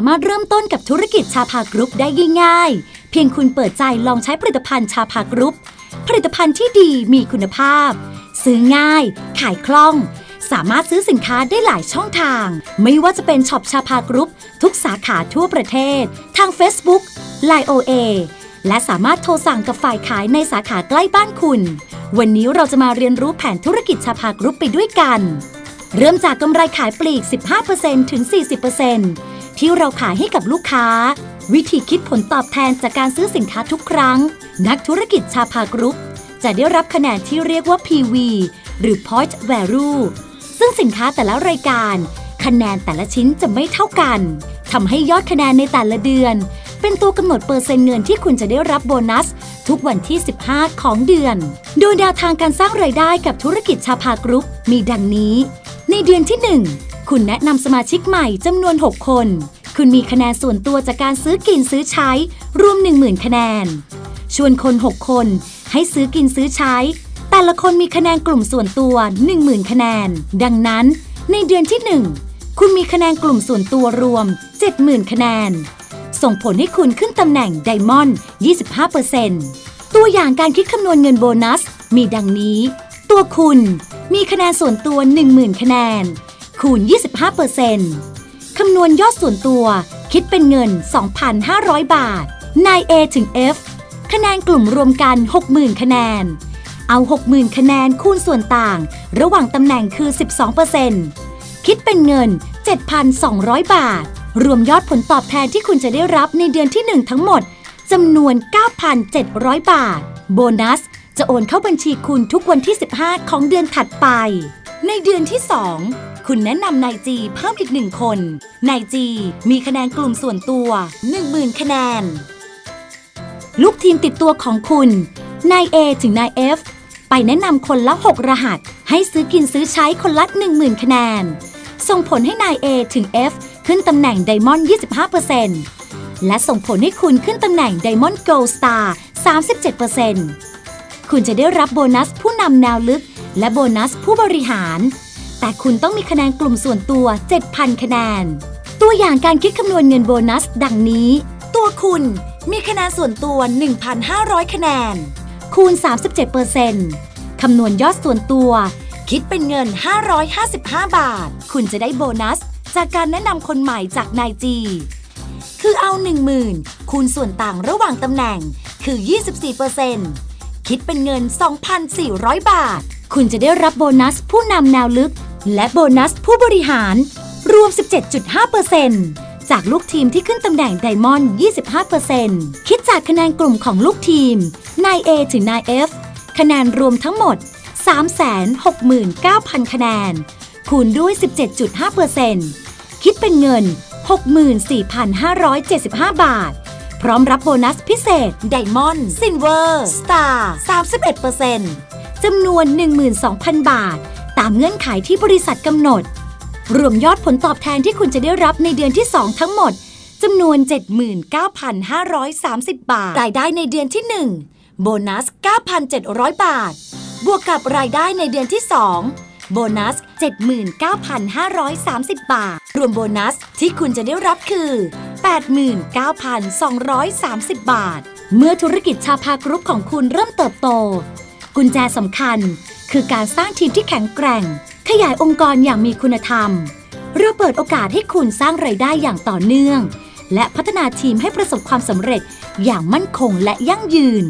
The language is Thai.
ามารถเริ่มต้นกับธุรกิจชาพากรุ๊ปได้ง่ายๆ เพียงคุณเปิดใจลองใช้ผลิตภัณฑ์ชาพากรุ๊ป ผลิตภัณฑ์ที่ดีมีคุณภาพ ซื้อง่าย ขายคล่อง สามารถซื้อสินค้าได้หลายช่องทาง ไม่ว่าจะเป็นช็อปชาพากรุ๊ป ทุกสาขาทั่วประเทศ ทาง Facebook Line OA และสามารถโทรสั่งกับฝ่ายขายในสาขาใกล้บ้านคุณ วันนี้เราจะมาเรียนรู้แผนธุรกิจชาพากรุ๊ปไปด้วยกัน เริ่มจากกำไรขายปลีก 15%ถึง 40% ที่เราขายให้กับลูกค้า วิธีคิดผลตอบแทนจากการซื้อสินค้าทุกครั้ง นักธุรกิจชาพากรุ๊ปจะได้รับคะแนนที่เรียกว่า PV หรือ Point Value ซึ่งสินค้าแต่ละรายการ คะแนนแต่ละชิ้นจะไม่เท่ากันทำให้ยอดคะแนนในแต่ละเดือน เป็นตัวกำหนดเปอร์เซ็นต์เงินที่คุณจะได้รับโบนัส ทุกวันที่ 15 ของเดือน โดยแนวทางการสร้างรายได้กับธุรกิจชาพากรุ๊ปมีดังนี้ ในเดือนที่ 1 คุณแนะนำสมาชิกใหม่จำนวน 6 คน คุณมีคะแนนส่วนตัวจากการซื้อกินซื้อใช้ รวม 10,000 คะแนน ชวนคน 6 คน ให้ซื้อกินซื้อใช้ แต่ละคนมีคะแนนกลุ่มส่วนตัว 10,000 คะแนน ดังนั้น ในเดือนที่ 1 คุณมีคะแนนกลุ่มส่วนตัวรวม 70,000 คะแนน ส่งผลให้คุณขึ้นตำแหน่งไดมอนด์25%ตัวอย่างการคิดคำนวณเงินโบนัส มีดังนี้ ตัวคุณมีคะแนนส่วนตัว 10,000 คะแนน คูณ 25%คำนวณยอดส่วนตัวคิดเป็นเงิน 2,500 บาท นาย A ถึง F คะแนนกลุ่มรวมกัน 60,000 คะแนน เอา 60,000 คะแนนคูณส่วนต่าง ระหว่างตำแหน่งคือ 12%คิดเป็นเงิน 7,200 บาท รวมยอดผลตอบแทนที่คุณจะได้รับในเดือนที่ 1 ทั้งหมดจำนวน 9,700 บาท โบนัส จะโอนเข้าบัญชีคุณทุกวันที่ 15 ของเดือนถัดไป ในเดือนที่ 2 คุณแนะนำนายจีเพิ่มอีกหนึ่งคนนายจีมีคะแนนกลุ่มส่วนตัว 10,000 คะแนน ลูกทีมติดตัวของคุณ นาย A ถึงนาย F ไปแนะนำคนละ 6 รหัส ให้ซื้อกินซื้อใช้คนละ 10,000 คะแนน ส่งผลให้นาย A ถึง F ขึ้นตำแหน่งไดมอนด์25%และส่งผลให้คุณขึ้นตำแหน่งไดมอนด์ Gold Star 37%คุณจะได้รับโบนัสผู้นำแนวลึก และโบนัสผู้บริหาร แต่คุณต้องมีคะแนนกลุ่มส่วนตัว 7,000 คะแนน ตัวอย่างการคิดคำนวณเงินโบนัส ดังนี้ ตัวคุณมีคะแนนส่วนตัว 1,500 คะแนน คูณ 37%คำนวณยอดส่วนตัว คิดเป็นเงิน 555 บาท คุณจะได้โบนัส จากการแนะนำคนใหม่จากนายจี คือเอา 10,000 คูณส่วนต่างระหว่างตำแหน่ง คือ 24%คิดเป็นเงิน 2,400 บาท คุณจะได้รับโบนัสผู้นำแนวลึก และโบนัสผู้บริหาร รวม 17.5%จากลูกทีมที่ขึ้นตำแหน่งไดมอนด์ 25%คิดจากคะแนนกลุ่มของลูกทีม นาย A ถึงนาย F คะแนนรวมทั้งหมด 369,000 คะแนน คูณด้วย 17.5%คิดเป็นเงิน 64,575 บาท พร้อมรับโบนัสพิเศษไดมอนด์ซิลเวอร์สตาร์31% จำนวน 12,000 บาท ตามเงื่อนไขที่บริษัทกำหนด รวมยอดผลตอบแทนที่คุณจะได้รับในเดือนที่ 2 ทั้งหมดจำนวน 79,530 บาท รายได้ในเดือนที่ 1 โบนัส 9,700 บาท บวกกับรายได้ในเดือนที่ 2 โบนัส 79,530 บาท รวมโบนัสที่คุณจะได้รับคือ 89,230 บาท เมื่อธุรกิจชาพากรุ๊ปของคุณเริ่มเติบโต กุญแจสำคัญ คือการสร้างทีมที่แข็งแกร่ง ขยายองค์กรอย่างมีคุณธรรม เราเปิดโอกาสให้คุณสร้างไรายได้อย่างต่อเนื่อง และพัฒนาทีมให้ประสบความสำเร็จอย่างมั่นคงและยั่งยืน